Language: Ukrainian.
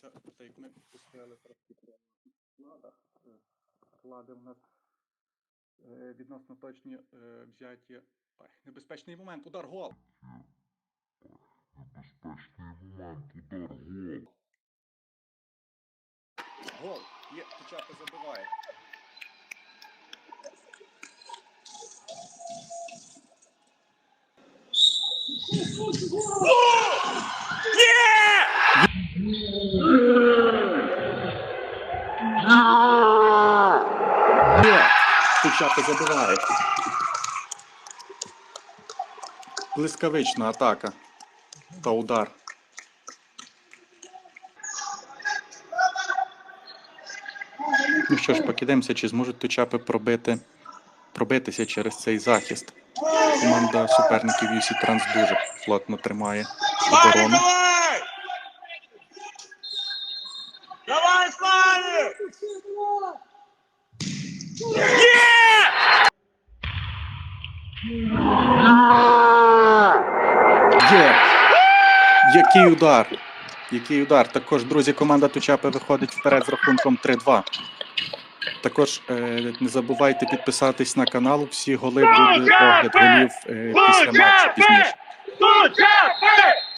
Повертаємося, так як ми пустили трошки по складах. Е, в нас е, відносно точні е, взяті. Ой, небезпечний момент, удар гол. Небезпечний момент, удар гол. Гол. Є, Тучапи забиває. Є! Тучапи забиває. Блискавична атака та удар. Ну що ж, покидемося, чи зможуть тучапи пробити, пробитися через цей захист. Команда суперників UC Транс дуже плотно тримає оборону. Є! Який удар! Який удар! Також, друзі, команда Тучапи виходить вперед з рахунком 3-2. Також е, не забувайте підписатись на канал. Всі голи буде огляд голів е, після матчу пізніше.